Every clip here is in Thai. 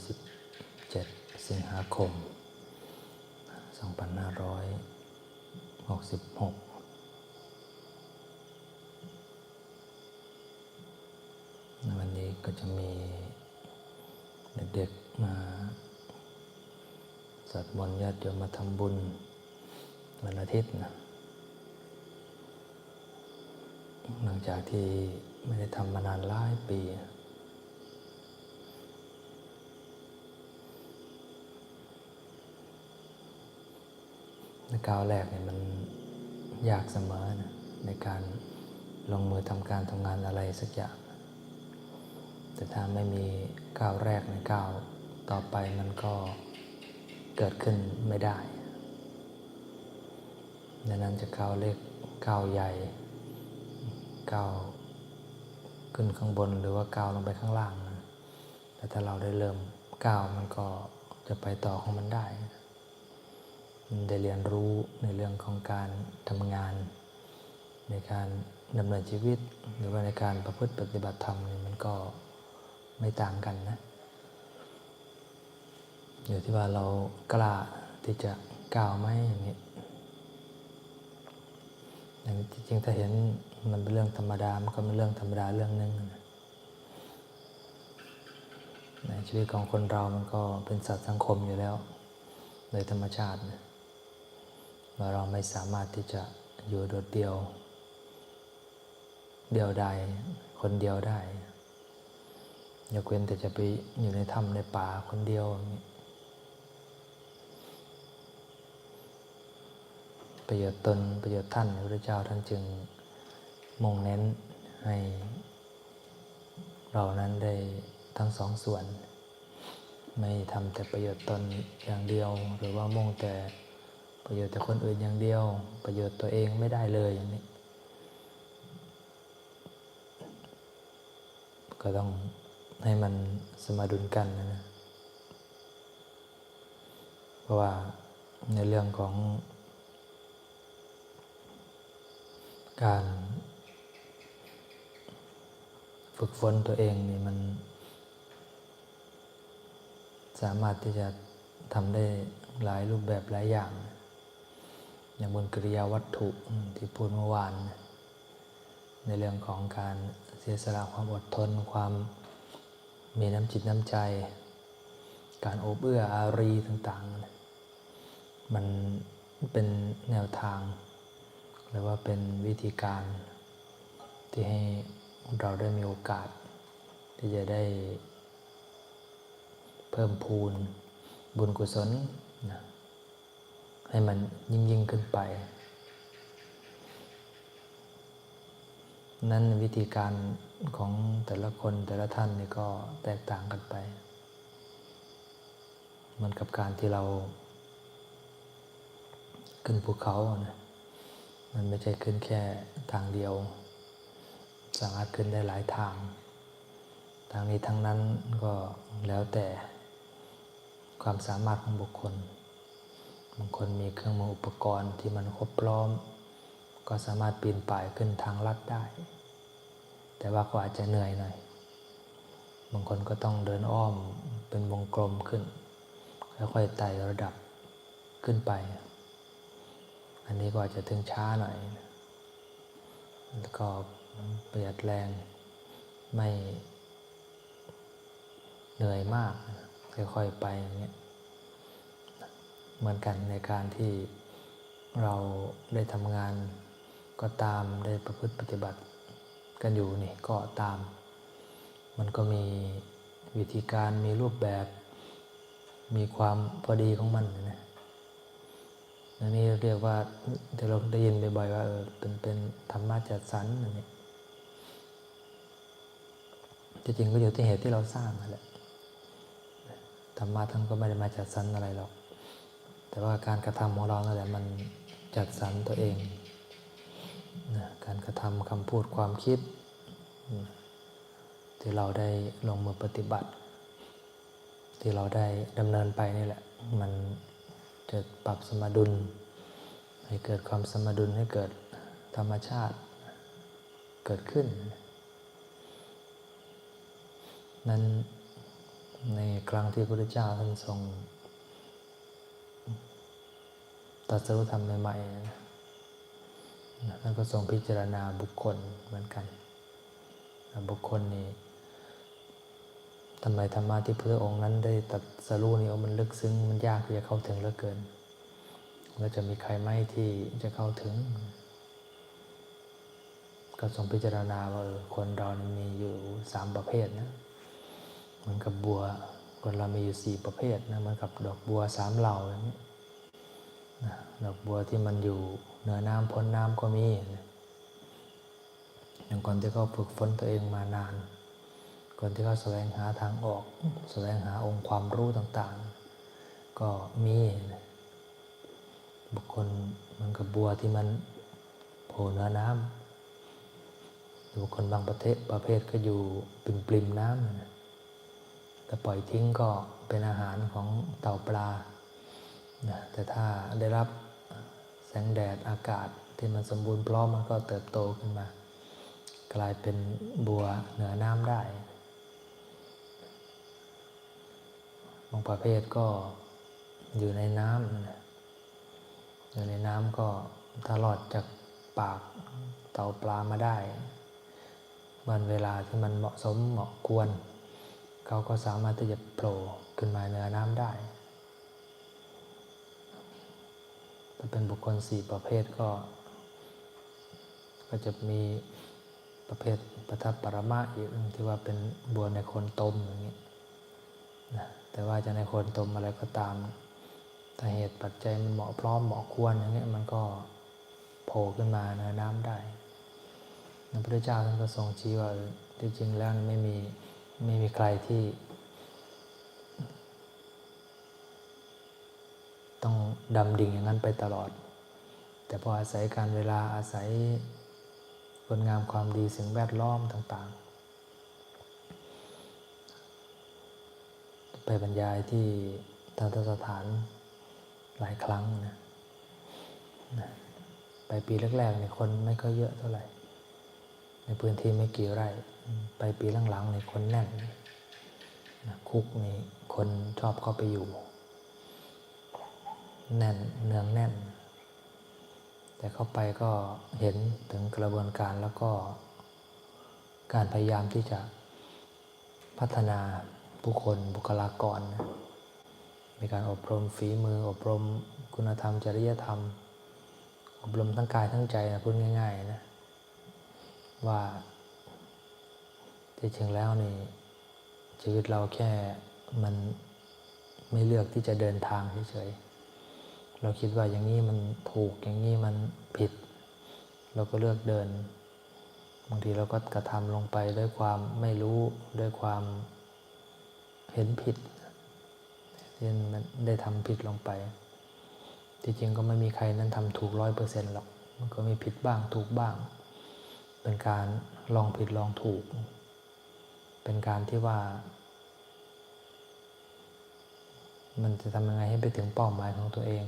17สิงหาคม 2566ในวันนี้ก็จะมีเด็กๆมาสวดมนต์ญาติโยมมาทำบุญวันอาทิตย์นะหลังจากที่ไม่ได้ทำมานานหลายปีใน ก้าวแรกเนี่ยมันยากเสมอนะในการลงมือทำการทำงานอะไรสักอย่าง แต่ถ้าไม่มีก้าวแรกในก้าวต่อไปมันก็เกิดขึ้นไม่ได้ดังนั้นจะก้าวเล็กก้าวใหญ่ก้าวขึ้นข้างบนหรือว่าก้าวลงไปข้างล่างนะแต่ถ้าเราได้เริ่มก้าวมันก็จะไปต่อของมันได้ ได้เรียนรู้ในเรื่องของการทำงาน ในการดำเนินชีวิต หรือว่าในการประพฤติปฏิบัติธรรมนี่มันก็ไม่ต่างกันนะอยู่ที่ว่าเรากล้าที่จะก้าวไหมอย่างนี้อย่างจริงๆถ้าเห็นมันเป็นเรื่องธรรมดา มันก็เป็นเรื่องธรรมดาเรื่องหนึ่งนะในชีวิตของคนเรามันก็เป็นสัตว์สังคมอยู่แล้ว โดยธรรมชาตินะ ว่าเราไม่สามารถที่จะอยู่โดดเดี่ยว เดียวดายคนเดียวได้ยกเว้นแต่จะไปอยู่ในถ้ำในป่าคนเดียวอย่างนี้ประโยชน์ตนประโยชน์ท่านพระเจ้าท่านจึงมุ่งเน้นให้เรานั้นได้ทั้งสองส่วน ไม่ทำแต่ประโยชน์ตนอย่างเดียวหรือว่ามุ่งแต่ ประโยชน์แต่คนอื่นอย่างเดียว ประโยชน์ตัวเองไม่ได้เลยอย่างนี้ ก็ต้องให้มันสมดุลกันนะนะเพราะว่าในเรื่องของ การฝึกฝนตัวเองนี่มัน สามารถที่จะทำได้หลายรูปแบบหลายอย่าง อย่างบนกิริยาวัตถุที่พูดเมื่อวาน ในเรื่องของการเสียสละความอดทน ความมีน้ำจิตน้ำใจ การโอบเอื้ออารีต่างๆ มันเป็นแนวทาง หรือว่าเป็นวิธีการที่ให้เราได้มีโอกาส ที่จะได้เพิ่มพูนบุญกุศลนะ ให้มันยิ่งยิ่งขึ้นไป นั้นวิธีการของแต่ละคนแต่ละท่านนี่ก็แตกต่างกันไปเหมือนกับการที่เราขึ้นภูเขานะมันไม่ใช่ขึ้นแค่ทางเดียว สามารถขึ้นได้หลายทาง ทางนี้ทั้งนั้นก็แล้วแต่ความสามารถของบุคคล บางคนมีเครื่องมืออุปกรณ์ที่มันครบพร้อม ก็สามารถปีนป่ายขึ้นทางลัดได้ แต่ว่าก็อาจจะเหนื่อยหน่อย บางคนก็ต้องเดินอ้อมเป็นวงกลมขึ้น ค่อยๆไต่ระดับขึ้นไป อันนี้ก็อาจจะถึงช้าหน่อย แล้วก็ประหยัดแรงไม่เหนื่อยมาก ค่อยๆไปอย่างเงี้ย เหมือนกันในการที่เราได้ทำงานก็ตามได้ประพฤติปฏิบัติกันอยู่นี่ก็ตาม มันก็มีวิธีการมีรูปแบบ มีความพอดีของมันนะอันนี้เรียกว่าที่เราได้ยินบ่อยๆว่าเออเป็นเป็นธรรมะจัดสรรอันนี้จริงๆก็อยู่ที่เหตุที่เราสร้างนั่นแหละธรรมะท่านก็ไม่ได้มาจัดสรรอะไรหรอก แต่ว่าการกระทำของเรานั่นแหละมันจัดสรรตัวเองนะการกระทำคำพูดความคิดที่เราได้ลงมือปฏิบัติ ที่เราได้ดำเนินไปนี่แหละ มันจะปรับสมดุล ให้เกิดความสมดุลให้เกิดธรรมชาติเกิดขึ้น นั้นในครั้งที่พระพุทธเจ้าท่านทรง ตรัสรู้ธรรมใหม่ๆนะท่านก็ทรงพิจารณาบุคคลเหมือนกัน บุคคลนี้ทำไมธรรมะที่พระองค์นั้นได้ตรัสรู้นี่มันลึกซึ้งมันยากที่จะเข้าถึงเหลือเกิน แล้วจะมีใครไหมที่จะเข้าถึง ก็ทรงพิจารณาว่าคนเรานี่มีอยู่สามประเภทนะเหมือนกับบัวคนเรามีอยู่สี่ประเภทนะเหมือนกับดอกบัวสามเหล่าอย่างนี้ ดอกบัวที่มันอยู่เหนือน้ำพ้นน้ำก็มีอย่างคนที่เขาฝึกฝนตัวเองมานาน คนที่เขาแสวงหาทางออก แสวงหาองค์ความรู้ต่างๆ ก็มีบุคคลมือนกับบัวที่มันโผล่เหนือน้ำบุคคลบางประเทศประเภทก็อยู่ปริมปริมน้ำแต่ปล่อยทิ้งก็เป็นอาหารของเต่าปลา นะแต่ถ้าได้รับแสงแดดอากาศที่มันสมบูรณ์พร้อมมันก็เติบโตขึ้นมา กลายเป็นบัวเหนือน้ำได้บางประเภทก็อยู่ในน้ำนะอยู่ในน้ำก็ถ้ารอดจากปากเต่าปลามาได้วันเวลาที่มันเหมาะสมเหมาะควร เขาก็สามารถที่จะโผล่ขึ้นมาเหนือน้ำได้ ถ้าเป็นบุคคลสี่ประเภทก็ ก็จะมีประเภทประทับปรมาอีกที่ว่าเป็นบัวในคนตมอย่างนี้นะแต่ว่าจะในคนตมอะไรก็ตามถ้าเหตุปัจจัยมันเหมาะพร้อมเหมาะควรอย่างนี้ยมันก็โผล่ขึ้นมาเหนือน้ำได้พระพุทธเจ้าท่านก็ทรงชี้ว่าที่จริงแล้วไม่มีไม่มีใครที่ ต้องดำดิ่งอย่างนั้นไปตลอด แต่พออาศัยการเวลาอาศัยคุณงามความดีสิ่งแวดล้อมต่างๆ ไปบรรยายที่ทันตสถานหลายครั้งนะนะไปปีแรกๆเนี่ยคนไม่ค่อยเยอะเท่าไหร่ ในพื้นที่ไม่กี่ไร่ ไปปีหลังๆเนี่ยคนแน่นนะคุกนี่คนชอบเข้าไปอยู่ แน่นเนืองแน่น แต่เข้าไปก็เห็นถึงกระบวนการแล้วก็ การพยายามที่จะพัฒนาผู้คนบุคลากร มีการอบรมฝีมือ อบรมคุณธรรม จริยธรรม อบรมทั้งกายทั้งใจนะพูดง่าย ๆ นะ ว่าที่จริงแล้วนี่ชีวิตเราแค่มันไม่เลือกที่จะเดินทางเฉยๆ เราคิดว่าอย่างนี้มันถูกอย่างนี้มันผิด เราก็เลือกเดิน บางทีเราก็กระทำลงไปด้วยความไม่รู้ด้วยความเห็นผิดที่มันได้ทำผิดลงไป ที่จริงก็ไม่มีใครนั้นทำถูกร้อยเปอร์เซ็นต์หรอก มันก็มีผิดบ้างถูกบ้าง เป็นการลองผิดลองถูก เป็นการที่ว่า มันจะทำยังไงให้ไปถึงเป้าหมายของตัวเอง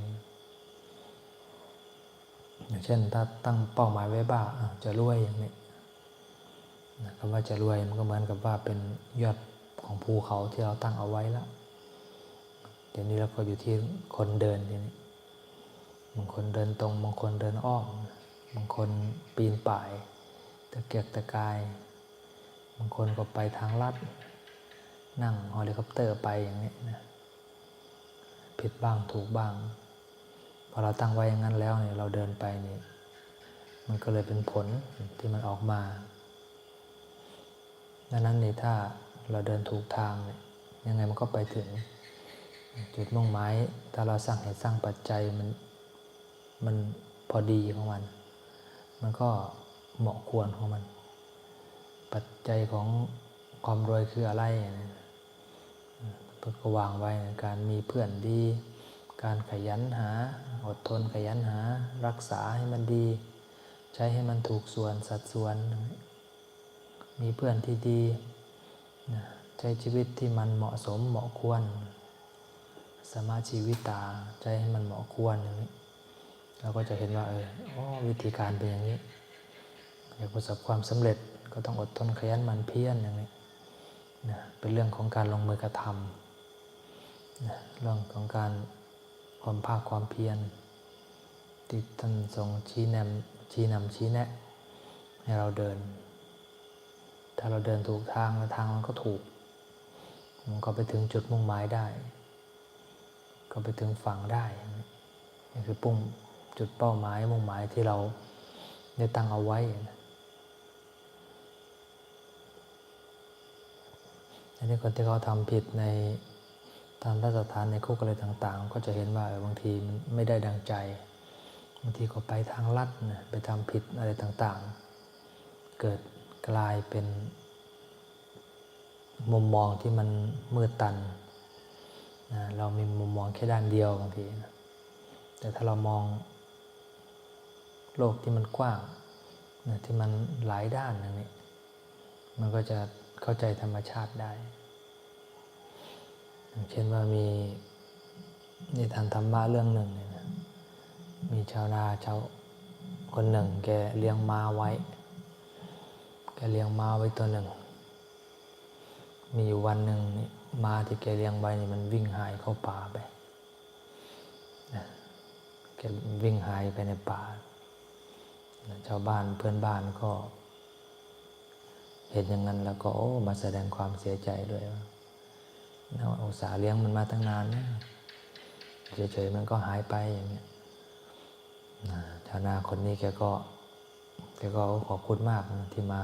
อย่างเช่นถ้าตั้งเป้าหมายไว้บ้าจะรวยอย่างนี้คำว่าจะรวยมันก็เหมือนกับว่าเป็นยอดของภูเขาที่เราตั้งเอาไว้แล้วเดี๋ยวนี้เราก็อยู่ที่คนเดินทีนี้บางคนเดินตรงบางคนเดินอ้อมบางคนปีนป่ายตะเกียกตะกาย บางคนก็ไปทางลัด นั่งเฮลิคอปเตอร์ไปอย่างนี้นะ ผิดบ้างถูกบ้าง พอเราตั้งไว้อย่างนั้นแล้วเนี่ยเราเดินไปนี่มันก็เลยเป็นผลที่มันออกมาดังนั้นนี่ถ้าเราเดินถูกทางเนี่ยยังไงมันก็ไปถึง จุดมุ่งหมายถ้าเราสร้างเหตุสร้างปัจจัยมันมันพอดีของมัน มันก็เหมาะควรของมัน ปัจจัยของความรวยคืออะไรเนี่ ยพุทธก็วางไว้การมีเพื่อนดี การขยันหา อดทนขยันหา รักษาให้มันดี ใช้ให้มันถูกส่วนสัดส่วน มีเพื่อนที่ดีใช้ชีวิตที่มันเหมาะสมเหมาะควร สมาชีวิตาใช้ให้มันเหมาะควรอย่างนี้เราก็จะเห็นว่าเออวิธีการเป็นอย่างนี้อยากประสบความสำเร็จก็ต้องอดทนขยันมันเพียรอย่างนี้นะเป็นเรื่องของการลงมือกระทำนะ เรื่องของการความภาคความเพียรที่ท่านทรงชี้นำชี้นำชี้แนะ ให้เราเดิน ถ้าเราเดินถูกทางแล้วทางมันก็ถูก มันก็ไปถึงจุดมุ่งหมายได้ ก็ไปถึงฝั่งได้นี่คือปุ่งจุดเป้าหมายมุ่งหมายที่เราได้ตั้งเอาไว้นะอันนี้คนที่เขาทำผิดใน ตามพระสถานในคุกอะไรต่างๆ ก็จะเห็นว่าบางทีมันไม่ได้ดังใจบางทีก็ไปทางลัดนะไปทำผิดอะไรต่างๆ เกิดกลายเป็น มุมมองที่มันมืดตันนะเรามีมุมมองแค่ด้านเดียวบางทีนะแต่ถ้าเรามองโลกที่มันกว้างนะที่มันหลายด้านอย่างนี้มันก็จะเข้าใจธรรมชาติได้ เช่นว่ามีนิทานธรรมะเรื่องหนึ่งเนี่ยนะมีชาวนาชาวคนหนึ่ง แกเลี้ยงม้าไว้ แกเลี้ยงม้าไว้ตัวหนึ่ง มีอยู่วันหนึ่งนี่ม้าที่แกเลี้ยงไว้นี่มันวิ่งหายเข้าป่าไปนะแกวิ่งหายไปในป่า ชาวบ้านเพื่อนบ้านก็ เห็นอย่างนั้นแล้วก็โอ้มาแสดงความเสียใจด้วยว่า เราอุตส่าห์เลี้ยงมันมาตั้งนานนะเฉยๆมันก็หายไปอย่างเงี้ยชาวนาคนนี้แกก็แกก็ขอบคุณมากนะที่มา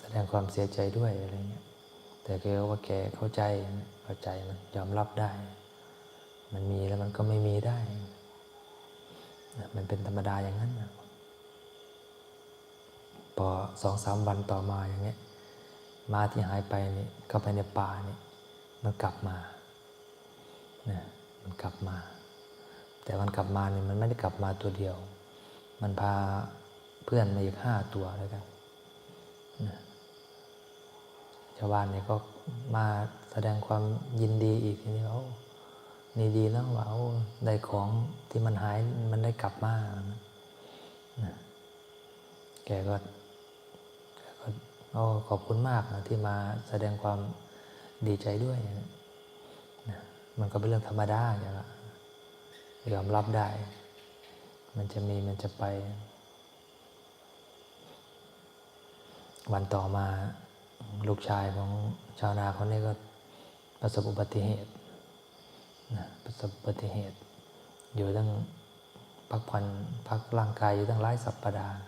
แสดงความเสียใจด้วยอะไรเงี้ยแต่แกก็ว่าแกเข้าใจเข้าใจมันยอมรับได้ มันมีแล้วมันก็ไม่มีได้ มันเป็นธรรมดาอย่างนั้นนะพอสองสามวันต่อมาอย่างเงี้ย มาที่หายไปนี่เข้าไปในป่านี่มันกลับมานะมันกลับมา แต่มันกลับมานี่มันไม่ได้กลับมาตัวเดียว มันพาเพื่อนมาอีกห้าตัวแล้วยกันนะชาวบ้านนี่ก็มาแสดงความยินดีอีกทีนี้โอ้นี่ดีแล้วว่าโอ้ได้ของที่มันหายมันได้กลับมานะแกก็แกก็ โอ้ขอบคุณมากนะที่มาแสดงความดีใจด้วยนะมันก็เป็นเรื่องธรรมดาอย่างละยอมรับได้ มันจะมีมันจะไป วันต่อมาลูกชายของชาวนาคนนี้ก็ประสบอุบัติเหตุนะประสบอุบัติเหตุ อยู่ตั้งพักผ่อนพักร่างกายอยู่ตั้งหลายสัปปดาห์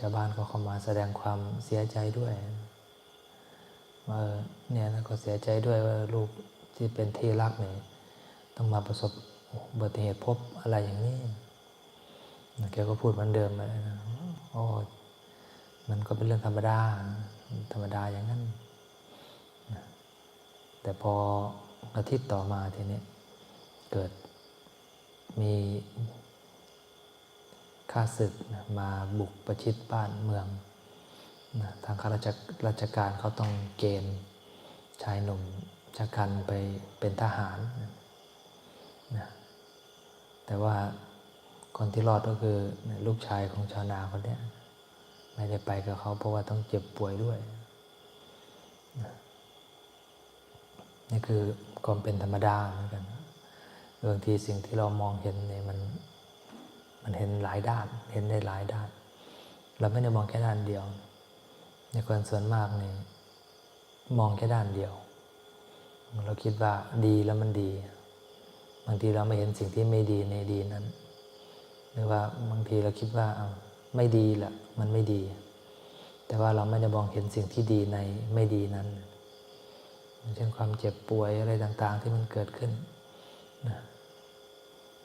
ชาวบ้านก็เข้ามาแสดงความเสียใจด้วยว่าเนี่ยแล้วก็เสียใจด้วยว่าลูกที่เป็นที่รักเนี่ยต้องมาประสบอุบัติเหตุพบอะไรอย่างนี้แกก็พูดเหมือนเดิมเลยนะโอ้มันก็เป็นเรื่องธรรมดา ธรรมดาอย่างนั้นแต่พออาทิตย์ต่อมาทีนี้เกิดมี ข้าศึกนะมาบุกประชิดบ้านเมืองนะทางข้าราชราชการเขาต้องเกณฑ์ชายหนุ่มชะกันไปเป็นทหารนะแต่ว่าคนที่รอดก็คือลูกชายของชาวนาคนนี้ไม่ได้ไปกับเขาเพราะว่าต้องเจ็บป่วยด้วยนี่คือความเป็นธรรมดาเหมือนกันบางทีสิ่งที่เรามองเห็นเนี่ยมัน มันเห็นหลายด้าน เห็นได้หลายด้าน เราไม่ได้มองแค่ด้านเดียว ในคนส่วนมากนี่มองแค่ด้านเดียว เราคิดว่าดีแล้วมันดี บางทีเราไม่เห็นสิ่งที่ไม่ดีในดีนั้น หรือว่าบางทีเราคิดว่าเอาไม่ดีแหละมันไม่ดี แต่ว่าเราไม่ได้มองเห็นสิ่งที่ดีในไม่ดีนั้นเช่นความเจ็บป่วยอะไรต่างๆที่มันเกิดขึ้นนะ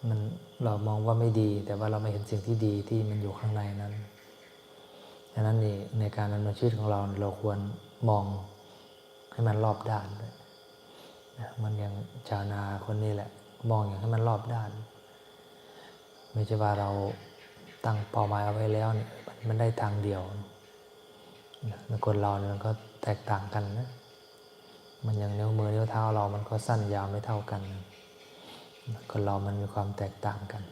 มันเรามองว่าไม่ดี แต่ว่าเราไม่เห็นสิ่งที่ดีที่มันอยู่ข้างในนั้นดังนั้นในในการดำเนินชีวิตของเราเราควรมองให้มันรอบด้านด้วยมันอย่างชาวนาคนนี้แหละ มองอย่างให้มันรอบด้าน ไม่ใช่ว่าเราตั้งเป้าหมายเอาไว้แล้วเนี่ยมันได้ทางเดียวนคนเราเนี่ยมันก็แตกต่างกันนะมันอย่างนิ้วมือนิ้วเท้าเรามันก็สั้นยาวไม่เท่ากัน คนเรามันมีความแตกต่างกัน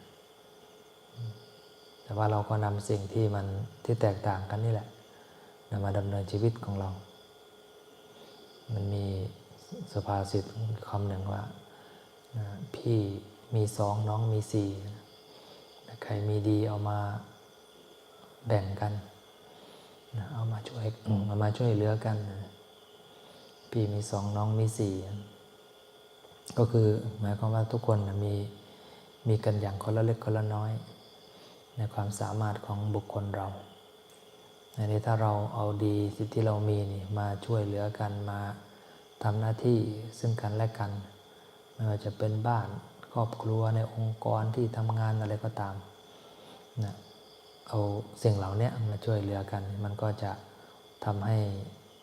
แต่ว่าเราก็นำสิ่งที่มันที่แตกต่างกันนี่แหละนำมาดำเนินชีวิตของเรา มันมีสภาษิตคำหนึ่งว่า พี่มีสองน้องมีสี่ใครมีดีเอามาแบ่งกันเอามาช่วยเอามาช่วยเหลือกัน พี่มีสองน้องมีสี่ ก็คือหมายความว่าทุกคนนะมีมีกันอย่างคนละเล็กคนละน้อย ในความสามารถของบุคคลเราอันนี้ถ้าเราเอาดีสิ่งที่เรามีนี่มาช่วยเหลือกันมาทำหน้าที่ซึ่งกันและกัน ไม่ว่าจะเป็นบ้านครอบครัวในองค์กรที่ทำงานอะไรก็ตามนะเอาสิ่งเหล่านี้มาช่วยเหลือกัน มันก็จะทำให้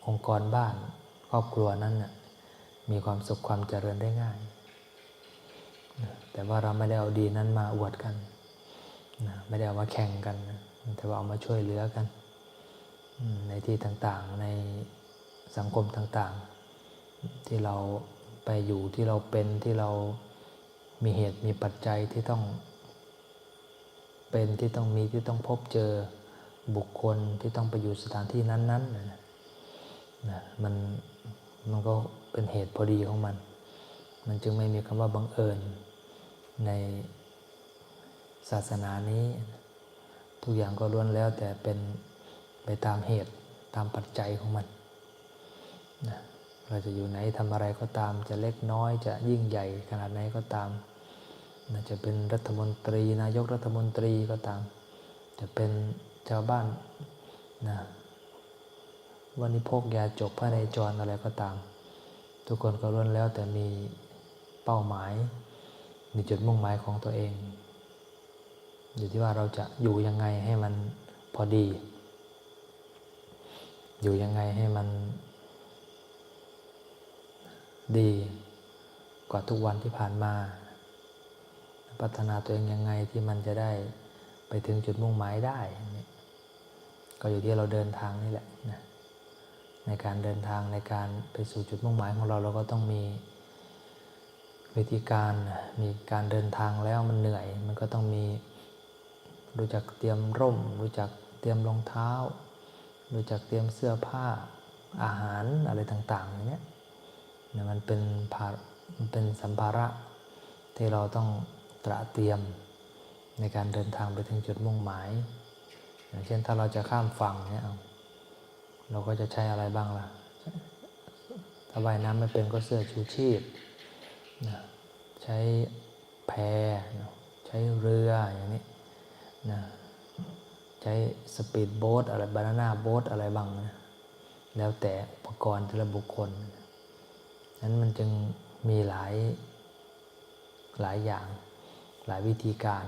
องค์กรบ้านครอบครัวนั้นนะ มีความสุขความเจริญได้ง่าย แต่ว่าเราไม่ได้เอาดีนั้นมาอวดกัน ไม่ได้เอามาแข่งกัน แต่ว่าเอามาช่วยเหลือกัน ในที่ต่างๆ ในสังคมต่างๆ ที่เราไปอยู่ที่เราเป็นที่เรามีเหตุมีปัจจัยที่ต้องเป็นที่ต้องมีที่ต้องพบเจอบุคคลที่ต้องไปอยู่สถานที่นั้นๆนะมันมันก็ เป็นเหตุพอดีของมัน มันจึงไม่มีคำว่าบังเอิญ ในศาสนานี้ ทุกอย่างก็ล้วนแล้วแต่เป็นไปตามเหตุตามปัจจัยของมันนะเราจะอยู่ไหนทำอะไรก็ตาม จะเล็กน้อยจะยิ่งใหญ่ขนาดไหนก็ตามนะจะเป็นรัฐมนตรีนายกรัฐมนตรีก็ตาม จะเป็นชาวบ้านนะวันนี้พกยาจบพระในจรอะไรก็ตาม ทุกคนก็ล้วนแล้วแต่มีเป้าหมาย มีจุดมุ่งหมายของตัวเอง อยู่ที่ว่าเราจะอยู่ยังไงให้มันพอดี อยู่ยังไงให้มันดีกว่าทุกวันที่ผ่านมา พัฒนาตัวเองยังไงที่มันจะได้ไปถึงจุดมุ่งหมายได้ ก็อยู่ที่เราเดินทางนี่แหละนะ ในการเดินทางในการไปสู่จุดมุ่งหมายของเราเราก็ต้องมีวิธีการมีการเดินทางแล้วมันเหนื่อย มันก็ต้องมีรู้จักเตรียมร่ม รู้จักเตรียมรองเท้า รู้จักเตรียมเสื้อผ้าอาหารอะไรต่างๆอย่างเนี้ยเนี่ยมันเป็นภามันเป็นสัมภาระที่เราต้องตระเตรียมในการเดินทางไปถึงจุดมุ่งหมาย อย่างเช่นถ้าเราจะข้ามฝั่งเนี่ยเอา เราก็จะใช้อะไรบ้างล่ะถ้าว่ายน้ำไม่เป็นก็เสื้อชูชีพนะใช้แพนะใช้เรืออย่างนี้นะใช้สปีดโบ๊ทอะไรบานาน่าโบ๊ทอะไรบ้างนะแล้วแต่อุปกรณ์แต่ละบุคคลนั้นมันจึงมีหลายหลายอย่างหลายวิธีการ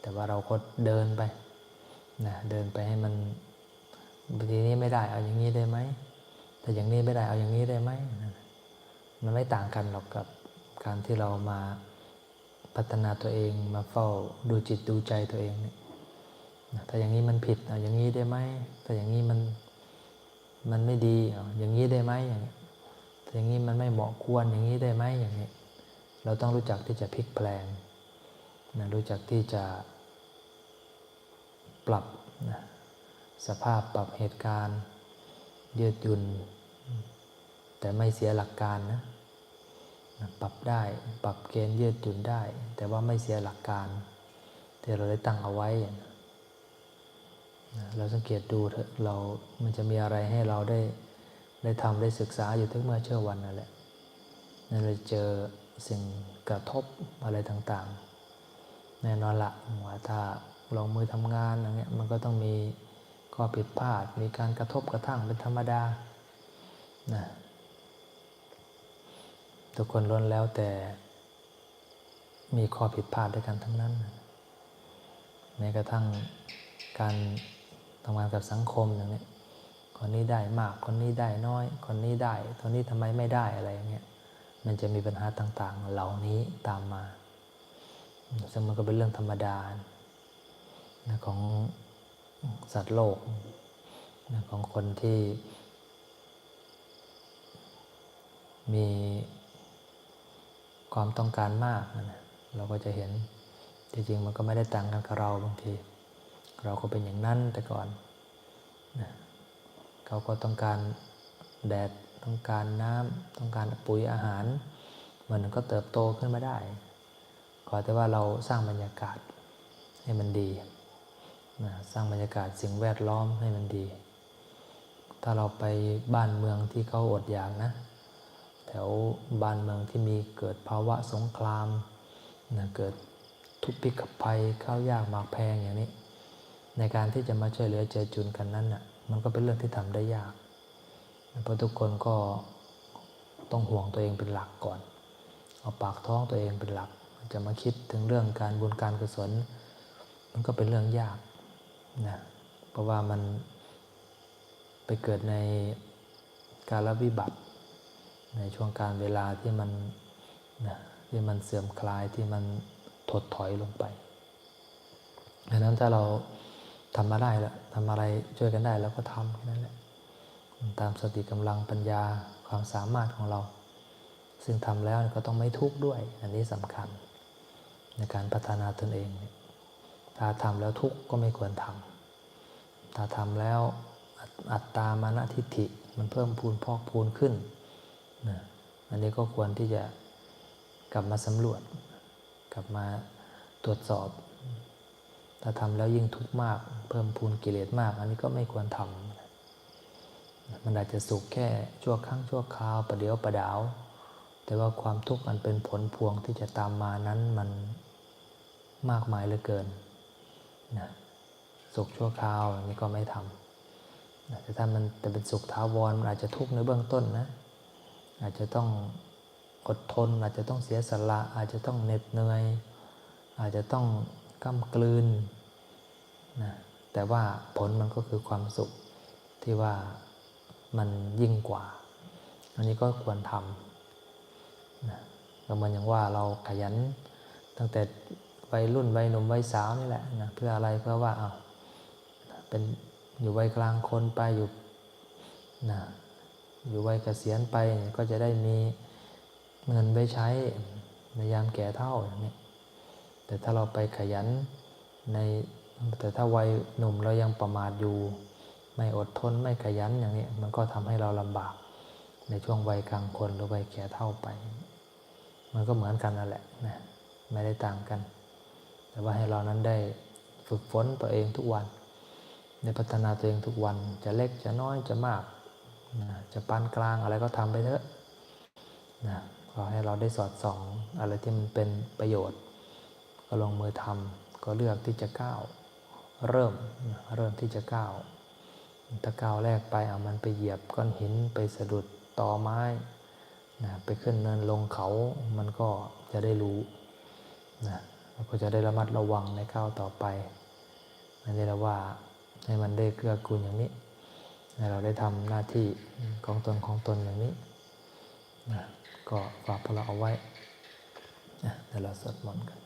แต่ว่าเราก็เดินไปนะเดินไปให้มัน วิธีนี้ไม่ได้เอาอย่างนี้ได้ไหมแต่อย่างนี้ไม่ได้เอาอย่างนี้ได้ไหมมันไม่ต่างกันหรอกกับการที่เรามาพัฒนาตัวเองมาเฝ้าดูจิตดูใจตัวเองเนี่ยถ้าอย่างนี้มันผิดเอาอย่างนี้ได้ไหมถ้าอย่างนี้มันมันไม่ดีเอาอย่างนี้ได้ไหมอย่างนี้ถ้าอย่างนี้มันไม่เหมาะควรอย่างนี้ได้ไหมอย่างนี้ เราต้องรู้จักที่จะพลิกแปลงนะรู้จักที่จะปรับนะ สภาพปรับเหตุการณ์ยืดหยุ่น แต่ไม่เสียหลักการนะปรับได้ปรับเกณฑ์ยืดหยุ่นได้ แต่ว่าไม่เสียหลักการที่เราได้ตั้งเอาไว้ เราสังเกตดูเถอะเรา มันจะมีอะไรให้เราได้ได้ทำได้ศึกษาอยู่ทุกเมื่อเชื่อวันนั่นแหละนั่นเลยเจอสิ่งกระทบอะไรต่างๆ แน่นอนละว่าถ้าลงมือทำงานอย่างเงี้ยมันก็ต้องมี ข้อผิดพลาด มีการกระทบกระทั่งเป็นธรรมดานะทุกคนล้วนแล้วแต่มีข้อผิดพลาดด้วยกันทั้งนั้นแม้กระทั่งการทำงานกับสังคมอย่างนี้คนนี้ได้มาก คนนี้ได้น้อย คนนี้ได้คนนี้ทำไมไม่ได้อะไรอย่างเงี้ย มันจะมีปัญหาต่าง ๆ เหล่านี้ตามมาซึ่งมันก็เป็นเรื่องธรรมดาของ สัตว์โลกนะของคนที่ มีความต้องการมากนะเราก็จะเห็นจริงๆมันก็ไม่ได้ต่างกันกับเราบางที เราก็เป็นอย่างนั้นแต่ก่อนนะเขาก็ต้องการแดดต้ต้องการน้ำต้องการปุ๋ยอาหาร มันก็เติบโตขึ้นมาได้ขอแต่ว่าเราสร้างบรรยากาศให้มันดี นะสร้างบรรยากาศสิ่งแวดล้อมให้มันดี ถ้าเราไปบ้านเมืองที่เขาอดอยากนะ แถวบ้านเมืองที่มีเกิดภาวะสงครามนะเกิดทุพพิกภัยข้าวยากหมากแพงอย่างนี้ ในการที่จะมาช่วยเหลือเจอจุนกันนั้นน่ะมันก็เป็นเรื่องที่ทำได้ยากเพราะทุกคนก็ต้องห่วงตัวเองเป็นหลักก่อน เอาปากท้องตัวเองเป็นหลัก จะมาคิดถึงเรื่องการบุญการกุศล มันก็เป็นเรื่องยาก นะเพราะว่ามันไปเกิดในการลวิบัติ ในช่วงการเวลาที่มันนะที่มันเสื่อมคลายที่มันถดถอยลงไปดังนั้นถ้าเราทำมาได้แล้วทำอะไรช่วยกันได้แล้วก็ทำแค่นั้นแหละตามสติกำลังปัญญาความสามารถของเรา ซึ่งทำแล้วก็ต้องไม่ทุกข์ด้วย อันนี้สำคัญ ในการพัฒนาตนเอง ถ้าทำแล้วทุกข์ก็ไม่ควรทำ ถ้าทำแล้วอัตตามานะทิฏฐิมันเพิ่มพูนพอกพูนขึ้นนะอันนี้ก็ควรที่จะกลับมาสำรวจ กลับมาตรวจสอบ ถ้าทำแล้วยิ่งทุกข์มาก เพิ่มพูนกิเลสมาก อันนี้ก็ไม่ควรทำมันอาจจะสุขแค่ชั่วครั้งชั่วคราวประเดียวประดาว แต่ว่าความทุกข์มันเป็นผลพวงที่จะตามมานั้นมันมากมายเหลือเกินนะ สุขชั่วคราวนนี้ก็ไม่ทำแต่ถ้ามันจะเป็นสุขท้าวรมันอาจจะทุกข์ในเบื้องต้นนะ อาจจะต้องอดทน อาจจะต้องเสียสละอาจจะต้องเหน็ดเหนื่อย อาจจะต้องก้ากลืนนะแต่ว่าผลมันก็คือความสุขที่ว่ามันยิ่งกว่า อันนี้ก็ควรทำนะก็เหมือนอย่างว่าเราขยันตั้งแต่วัยรุ่นวัยหนุ่มวัยสาวนี่แหละนะเพื่ออะไรเพื่อว่าเอา เป็นอยู่วัยกลางคนไปอยู่นะอยู่วัยเกษียณไปเนี่ยก็จะได้มีเงินไปใช้ในยามแก่เฒ่าอย่างนี้แต่ถ้าเราไปขยันในแต่ถ้าวัยหนุ่มเรายังประมาทอยู่ ไม่อดทนไม่ขยันอย่างนี้มันก็ทำให้เราลำบากในช่วงวัยกลางคนหรือวัยแก่เท่าไป มันก็เหมือนกันนั่นแหละนะไม่ได้ต่างกัน แต่ว่าให้เรานั้นได้ฝึกฝนตัวเองทุกวัน ในพัฒนาตัวเองทุกวันจะเล็กจะน้อยจะมากนะจะปานกลางอะไรก็ทำไปเถอะนะขอให้เราได้สอดส่องอะไรที่มันเป็นประโยชน์ ก็ลงมือทำก็เลือกที่จะก้าวเริ่มเริ่มที่จะก้าวถ้าก้าวแรกไปเอามันไปเหยียบก้อนหินไปสะดุดตอไม้นะไปขึ้นเนินลงเขา มันก็จะได้รู้นะก็จะได้ระมัดระวังในก้าวต่อไปอันนี้เราว่า ให้มันได้เกื้อกูลอย่างนี้ให้เราได้ทำหน้าที่ของตนของตนอย่างนี้นะก็ฝากพวกเราเอาไว้นะเดี๋ยวเราสวดมนต์กัน